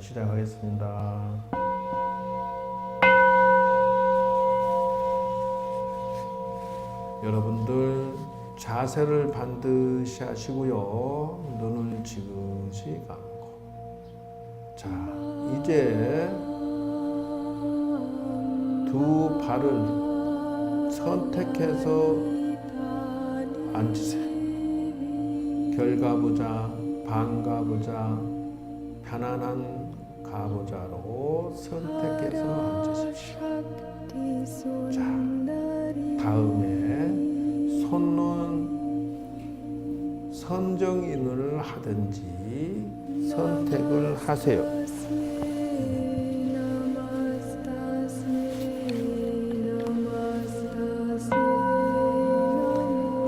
시작하겠습니다. 여러분들 자세를 반드시 하시고요. 눈을 지그시 감고. 자, 이제 두 발을 선택해서 앉으세요. 결가부자, 반가부자, 편안한 가부자로 선택해서 앉으십시오. 자, 다음에 손은 선정인을 하든지 선택을 하세요.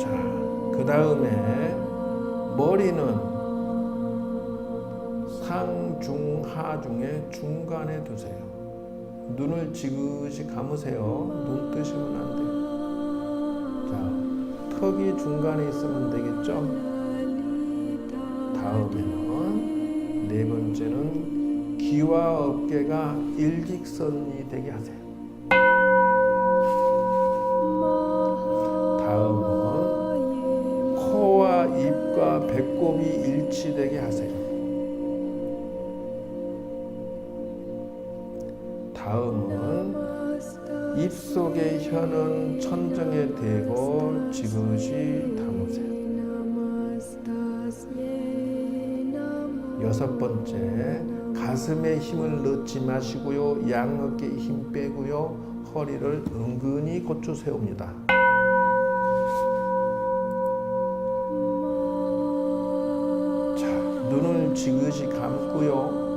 자, 그 다음에 머리는 상 중 하 중에 중간에 두세요. 눈을 지그시 감으세요. 눈 뜨시면 안 돼요. 자, 턱이 중간에 있으면 되겠죠? 다음에는 네 번째는 귀와 어깨가 일직선이 되게 하세요. 다음은 코와 입과 배꼽이 일치되게 하세요. 다음은 입속의 혀는 천정에 대고 지그시 담으세요. 여섯 번째, 가슴에 힘을 넣지 마시고요. 양어깨에 힘 빼고요. 허리를 은근히 고쳐 세웁니다. 자, 눈을 지그시 감고요.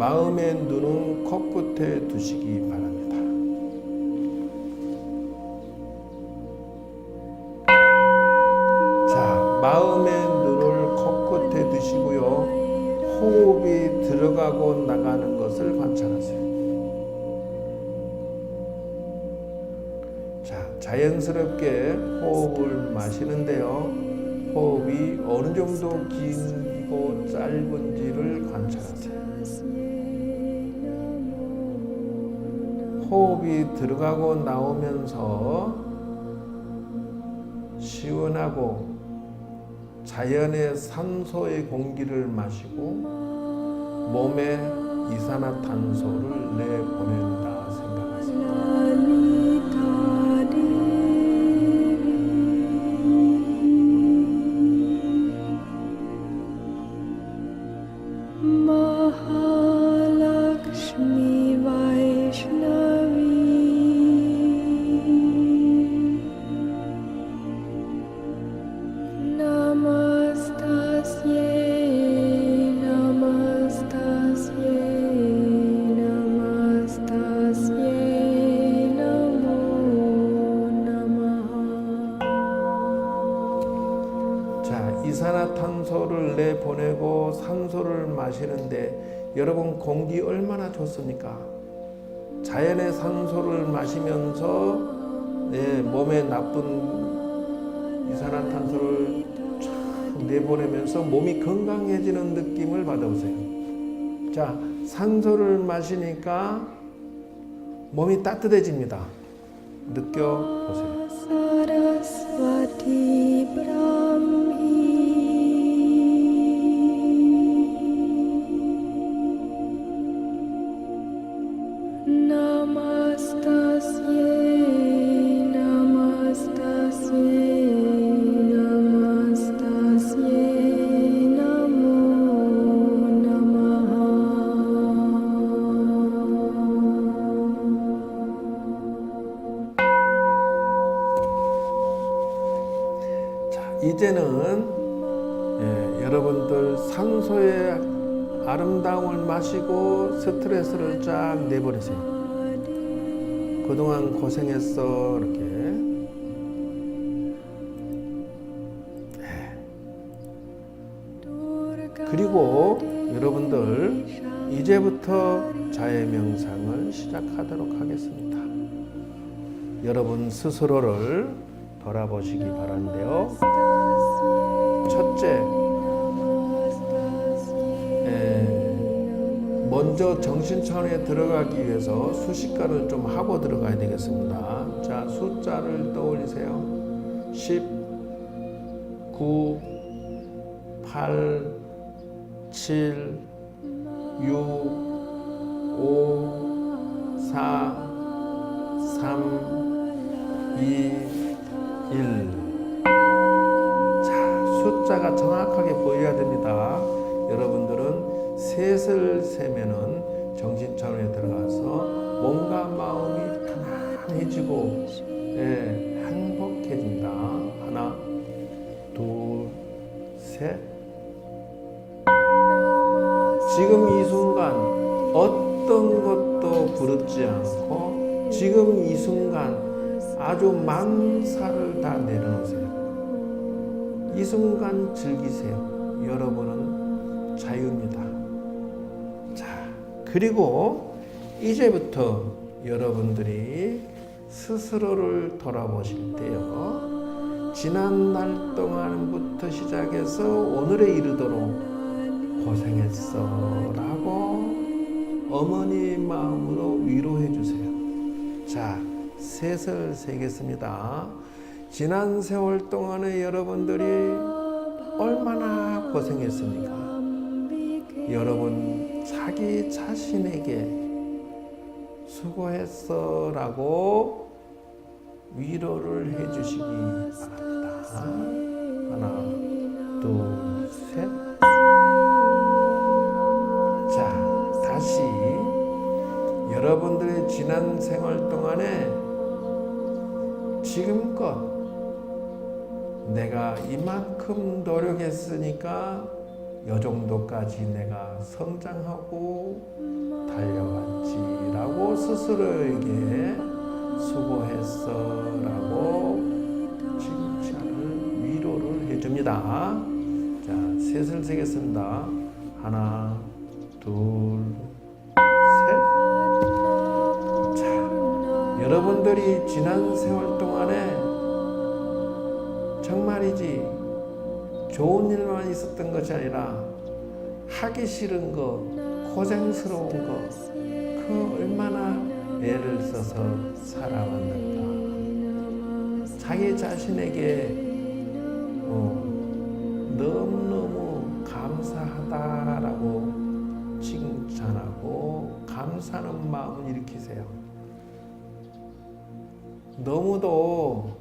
어, 마음의 눈은 코끝에 두시기 바랍니다. 자, 마음의 눈을 코끝에 두시고요. 호흡이 들어가고 나가는 것을 관찰하세요. 자, 자연스럽게 호흡을 마시는데요. 호흡이 어느 정도 길고 짧은지를 관찰하세요. 호흡이 들어가고 나오면서 시원하고 자연의 산소의 공기를 마시고 몸에 이산화탄소를 내보낸다 이산화탄소를 내보내고 산소를 마시는데 여러분 공기 얼마나 좋습니까? 자연의 산소를 마시면서 내 몸에 나쁜 이산화탄소를 쫙 내보내면서 몸이 건강해지는 느낌을 받아보세요. 자, 산소를 마시니까 몸이 따뜻해집니다. 느껴보세요. 이제는 예, 여러분들 산소의 아름다움을 마시고 스트레스를 쫙 내버리세요. 그동안 고생했어 이렇게. 예. 그리고 여러분들 이제부터 자해 명상을 시작하도록 하겠습니다. 여러분 스스로를 돌아보시기 바라는데요. 첫째, 먼저 정신 차원에 들어가기 위해서 수식가를 좀 하고 들어가야 되겠습니다. 자, 숫자를 떠올리세요. 10, 9, 8, 7, 6, 5, 4, 3, 2, 셋을 세면은 정신 차원에 들어가서 몸과 마음이 편안해지고 예, 행복해진다. 하나, 둘, 셋. 지금 이 순간 어떤 것도 부럽지 않고 지금 이 순간 아주 만사를 다 내려놓으세요. 이 순간 즐기세요. 여러분은 자유입니다. 자, 그리고 이제부터 여러분들이 스스로를 돌아보실 때요. 지난 날 동안부터 시작해서 오늘에 이르도록 고생했어 라고 어머니 마음으로 위로해 주세요. 자, 셋을 세겠습니다. 지난 세월 동안에 여러분들이 얼마나 고생했습니까? 여러분 자기 자신에게 수고했어 라고 위로를 해 주시기 바랍니다. 하나, 둘, 셋. 자, 다시 여러분들의 지난 생활 동안에 지금껏 내가 이만큼 노력했으니까 요 정도까지 내가 성장하고 달려왔지라고 스스로에게 수고했어라고 칭찬을 위로를 해줍니다. 자, 셋을 세겠습니다. 하나, 둘, 셋. 자, 여러분들이 지난 세월 동안에 정말이지 좋은 일만 있었던 것이 아니라 하기 싫은 거, 고생스러운 거, 그 얼마나 애를 써서 살아왔는가. 자기 자신에게 어, 너무너무 감사하다라고 칭찬하고 감사하는 마음을 일으키세요. 너무도 예,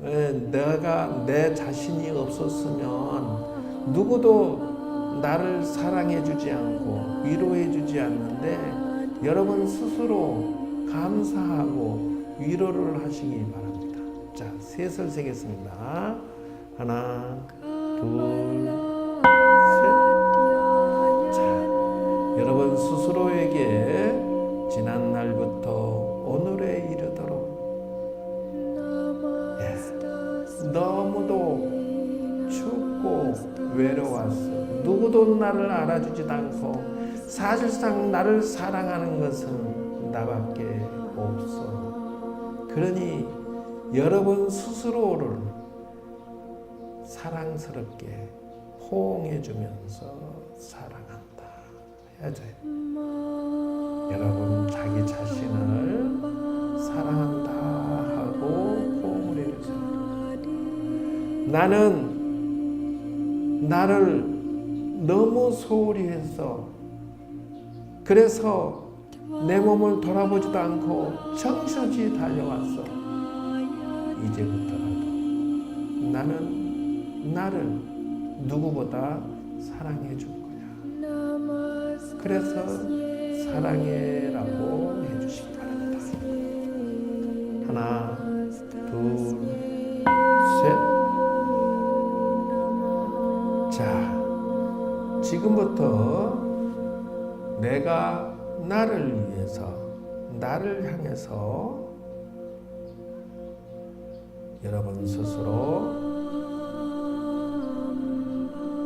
내가 내 자신이 없었으면 누구도 나를 사랑해 주지 않고 위로해 주지 않는데 여러분 스스로 감사하고 위로를 하시기 바랍니다. 자, 셋을 세겠습니다. 하나, 둘, 셋. 자, 여러분 스스로에게 지난 날부터 오늘에 너무도 춥고 외로웠어. 누구도 나를 알아주지도 않고 사실상 나를 사랑하는 것은 나밖에 없어. 그러니 여러분 스스로를 사랑스럽게 포옹해주면서 사랑한다. 해야죠. 여러분 자기 자신을 나는 나를 너무 소홀히 했어. 그래서 내 몸을 돌아보지도 않고 정신없이 달려왔어. 이제부터라도 나는 나를 누구보다 사랑해 줄 거야. 그래서 사랑해라고 해주시기 바랍니다. 하나, 둘, 지금부터 내가 나를 위해서, 나를 향해서 여러분 스스로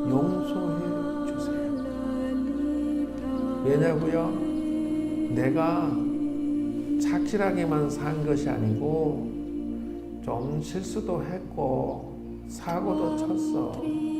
용서해 주세요. 왜냐고요? 내가 착실하게만 산 것이 아니고 좀 실수도 했고 사고도 쳤어.